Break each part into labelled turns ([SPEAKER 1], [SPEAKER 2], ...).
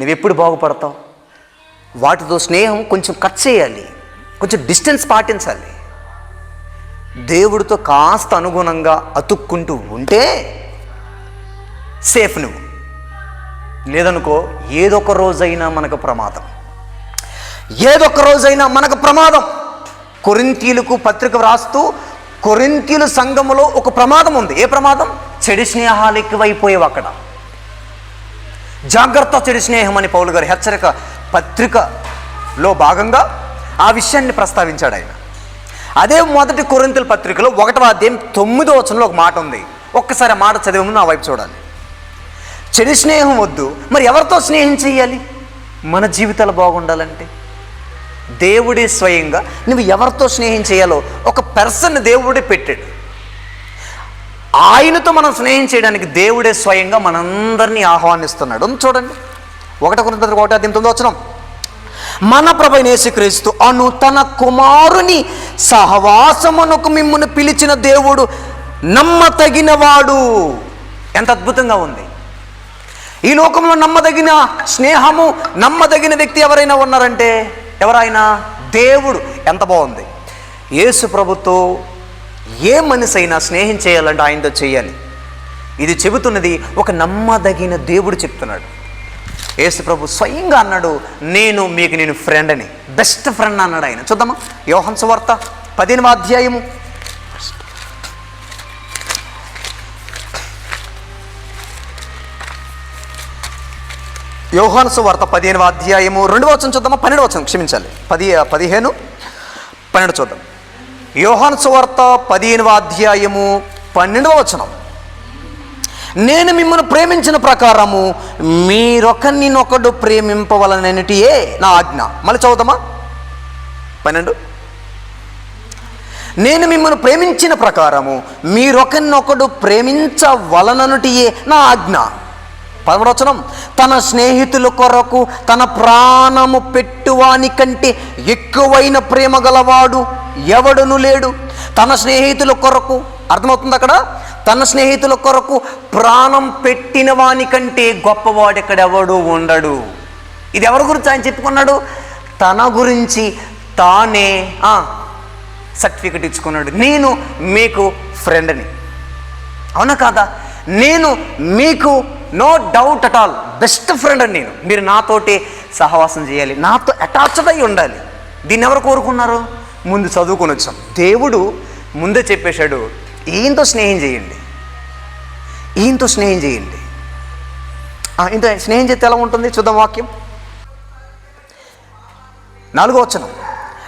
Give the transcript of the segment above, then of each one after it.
[SPEAKER 1] నువ్వెప్పుడు బాగుపడతావు? వాటితో స్నేహం కొంచెం కట్ చేయాలి. కొంచెం డిస్టెన్స్ పాటించాలి. దేవుడితో కాస్త అనుగుణంగా అతుక్కుంటూ ఉంటే సేఫ్ నువ్వు. లేదనుకో ఏదొక రోజైనా మనకు ప్రమాదం. ఏదొక రోజైనా మనకు ప్రమాదం. కొరింతీలకు పత్రిక వ్రాస్తూ కొరింతీలు సంఘములో ఒక ప్రమాదం ఉంది. ఏ ప్రమాదం? చెడు స్నేహాలు ఎక్కువైపోయేవి అక్కడ. జాగ్రత్త చెడు స్నేహం అని పౌలు గారు హెచ్చరిక పత్రికలో భాగంగా ఆ విషయాన్ని ప్రస్తావించాడు ఆయన. అదే మొదటి కొరింతల పత్రికలో ఒకటవ అధ్యాయం తొమ్మిదో వచనంలో ఒక మాట ఉంది. ఒక్కసారి ఆ మాట చదివే ముందు నా వైపు చూడాలి. చెడు స్నేహం వద్దు. మరి ఎవరితో స్నేహం చేయాలి? మన జీవితాలు బాగుండాలంటే? దేవుడే స్వయంగా నువ్వు ఎవరితో స్నేహం చేయాలో ఒక పెర్సన్ దేవుడే పెట్టాడు. ఆయనతో మనం స్నేహం చేయడానికి దేవుడే స్వయంగా మనందరినీ ఆహ్వానిస్తున్నాడు. చూడండి. ఒకటి కొన్ని ఒకటి అది తొమ్మిది వచ్చినాం మన ప్రభు యేసుక్రీస్తు అను తన కుమారుని సహవాసమునకు మిమ్మల్ని పిలిచిన దేవుడు నమ్మతగినవాడు. ఎంత అద్భుతంగా ఉంది. ఈ లోకంలో నమ్మదగిన స్నేహము నమ్మదగిన వ్యక్తి ఎవరైనా ఉన్నారంటే ఎవరైనా దేవుడు. ఎంత బాగుంది. యేసు ప్రభుతో ఏ మనిషి అయినా స్నేహం చేయాలంటే ఆయనతో చేయాలి ఇది చెబుతున్నది ఒక నమ్మదగిన దేవుడు చెప్తున్నాడు. యేసు ప్రభు స్వయంగా అన్నాడు నేను మీకు నేను ఫ్రెండ్ అని బెస్ట్ ఫ్రెండ్ అన్నాడు ఆయన. చూద్దామా? యోహన్స్ వార్త పదిహేనవ అధ్యాయము. యోహాను వార్త పదిహేనవ అధ్యాయము. రెండవ వచనం చూద్దామా? పన్నెండు వచనం క్షమించాలి. పది పదిహేను పన్నెండు చూద్దాం. యోహాను వార్త పదిహేనవ అధ్యాయము పన్నెండవ వచనం. నేను మిమ్మల్ని ప్రేమించిన ప్రకారము మీరొకరినొకడు ప్రేమింపవలనటియే నా ఆజ్ఞ. మళ్ళీ చదువుతామా? పన్నెండు. నేను మిమ్మల్ని ప్రేమించిన ప్రకారము మీరొకరినొకడు ప్రేమించవలననుటియే నా ఆజ్ఞ. పదమూడవచనం తన స్నేహితుల కొరకు తన ప్రాణము పెట్టువాని కంటే ఎక్కువైన ప్రేమ గలవాడు ఎవడును లేడు. తన స్నేహితుల కొరకు అర్థమవుతుంది అక్కడ? తన స్నేహితుల కొరకు ప్రాణం పెట్టిన వాని కంటే గొప్పవాడు ఎక్కడెవడు ఉండడు. ఇది ఎవరి గురించి ఆయన చెప్పుకున్నాడు? తన గురించి తానే సర్టిఫికెట్ ఇచ్చుకున్నాడు. నేను మీకు ఫ్రెండ్ని. అవునా కాదా? నేను మీకు no doubt at all best friend అని నేను. మీరు నాతోటి సహవాసం చేయాలి. నాతో అటాచ్డ్ అయి ఉండాలి. దీన్ని ఎవరు కోరుకున్నారు? ముందు చదువుకొని వచ్చాం. దేవుడు ముందే చెప్పేశాడు ఈయనతో స్నేహం చేయండి. ఈయనతో స్నేహం చేయండి. ఇంత స్నేహం చేస్తే ఎలా ఉంటుంది? చూద్దాం వాక్యం. నాలుగో వచనం.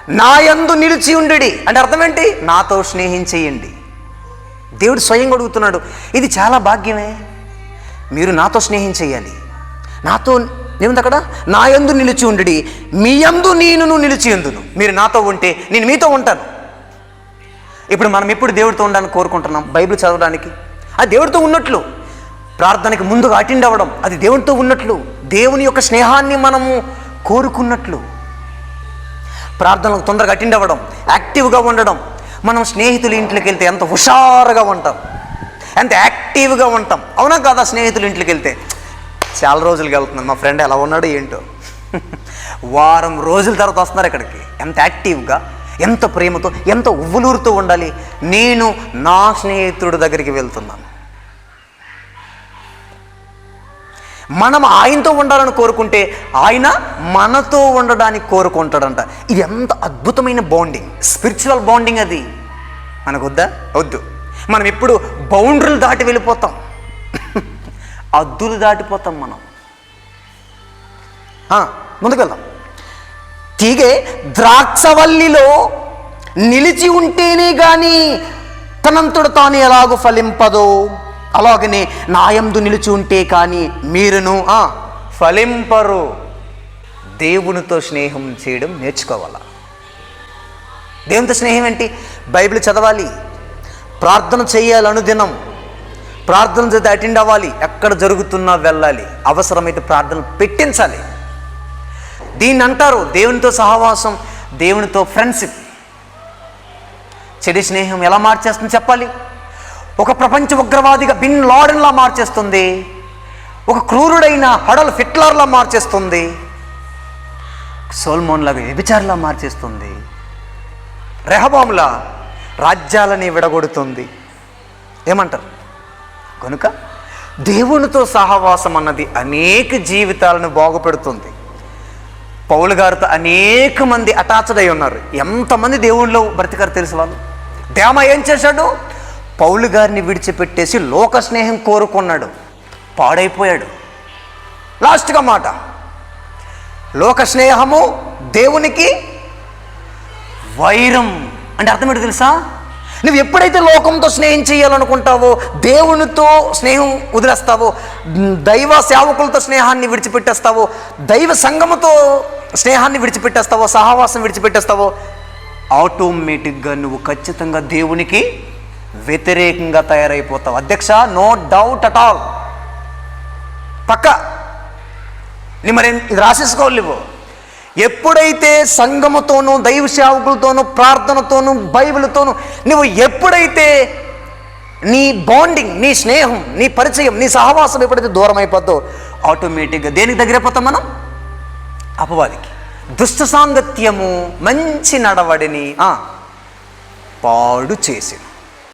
[SPEAKER 1] నా యందు నిలిచి ఉండుడి. అంటే అర్థం ఏంటి? నాతో స్నేహం చేయండి. దేవుడు స్వయంగా అడుగుతున్నాడు ఇది చాలా భాగ్యమే. మీరు నాతో స్నేహం చేయాలి. నాతో ఏముంది అక్కడ? నా యందు నిలిచి ఉండుడి. మీ యందు నేను నిలిచి ఎందును మీరు నాతో ఉంటే నేను మీతో ఉంటాను. ఇప్పుడు మనం ఎప్పుడు దేవుడితో ఉండాలని కోరుకుంటున్నాం? బైబిల్ చదవడానికి. అది దేవుడితో ఉన్నట్లు. ప్రార్థనకి ముందుగా అటెండ్ అవ్వడం అది దేవునితో ఉన్నట్లు. దేవుని యొక్క స్నేహాన్ని మనము కోరుకున్నట్లు. ప్రార్థనలకు తొందరగా అటెండ్ అవ్వడం యాక్టివ్గా ఉండడం. మనం స్నేహితుల ఇంట్లోకి వెళ్తే ఎంత హుషారుగా ఉంటాం. ఎంత యాక్టివ్గా ఉంటాం. అవునా కాదా స్నేహితులు ఇంట్లోకి వెళ్తే? చాలా రోజులకి వెళ్తున్నాం మా ఫ్రెండ్ ఎలా ఉన్నాడు ఏంటో. వారం రోజుల తర్వాత వస్తున్నారు ఇక్కడికి. ఎంత యాక్టివ్గా ఎంత ప్రేమతో ఎంత ఉవ్వులూరుతూ ఉండాలి. నేను నా స్నేహితుడి దగ్గరికి వెళ్తున్నాను. మనం ఆయనతో ఉండాలని కోరుకుంటే ఆయన మనతో ఉండడానికి కోరుకుంటాడంట. ఇది ఎంత అద్భుతమైన బాండింగ్ స్పిరిచువల్ బాండింగ్ అది. మనకు వద్దా వద్దు. మనం ఎప్పుడు బౌండరీలు దాటి వెళ్ళిపోతాం. అద్దులు దాటిపోతాం మనం. ముందుకెళ్దాం. తీగే ద్రాక్షవల్లిలో నిలిచి ఉంటేనే కానీ తనంతుడు తాను ఎలాగో ఫలింపదో. అలాగనే నాయందు నిలిచి ఉంటే కానీ మీరును ఆ, ఫలింపరు. దేవునితో స్నేహం చేయడం నేర్చుకోవాలా? దేవునితో స్నేహం ఏంటి? బైబిల్ చదవాలి. ప్రార్థన చేయాలి అనుదినం ప్రార్థన చేత అటెండ్ అవ్వాలి. ఎక్కడ జరుగుతున్నా వెళ్ళాలి. అవసరమైతే ప్రార్థన పెట్టించాలి. దీన్ని అంటారు దేవునితో సహవాసం దేవునితో ఫ్రెండ్షిప్. చెడు స్నేహం ఎలా మార్చేస్తుంది చెప్పాలి? ఒక ప్రపంచ ఉగ్రవాదిగా బిన్ లాడెన్లా మార్చేస్తుంది. ఒక క్రూరుడైన హడల్ ఫిట్లర్లా మార్చేస్తుంది. సోల్మోన్లాగా వ్యభిచారులా మార్చేస్తుంది. రెహబాములా రాజ్యాలని విడగొడుతుంది. ఏమంటారు? కనుక దేవునితో సహవాసం అన్నది అనేక జీవితాలను బాగుపెడుతుంది. పౌలు గారితో అనేక మంది అటాచ్డ్ అయి ఉన్నారు. ఎంతమంది దేవుళ్ళు బ్రతికారు తెలుసు వాళ్ళు? దేమ ఏం చేశాడు? పౌలు గారిని విడిచిపెట్టేసి లోక స్నేహం కోరుకున్నాడు. పాడైపోయాడు. లాస్ట్గా మాట. లోక స్నేహము దేవునికి వైరం. అంటే అర్థం ఏంటో తెలుసా? నువ్వు ఎప్పుడైతే లోకంతో స్నేహం చేయాలనుకుంటావో దేవునితో స్నేహం వదిలేస్తావో దైవ సేవకులతో స్నేహాన్ని విడిచిపెట్టేస్తావో దైవ సంగమతో స్నేహాన్ని విడిచిపెట్టేస్తావో సహవాసం విడిచిపెట్టేస్తావో ఆటోమేటిక్గా నువ్వు ఖచ్చితంగా దేవునికి వ్యతిరేకంగా తయారైపోతావు. అధ్యక్ష నో డౌట్ అట్ ఆల్ పక్క. నీ మరి ఇది రాసేసుకోవాలి నువ్వు. ఎప్పుడైతే సంఘముతోనూ దైవ సేవకులతోనూ ప్రార్థనతోనూ బైబిల్తోనూ నువ్వు ఎప్పుడైతే నీ బాండింగ్ నీ స్నేహం నీ పరిచయం నీ సహవాసం ఎప్పుడైతే దూరం అయిపోద్దో ఆటోమేటిక్గా దేనికి దగ్గరైపోతాం మనం? అపవాదికి. దుష్ట సాంగత్యము మంచి నడవడిని పాడు చేసింది.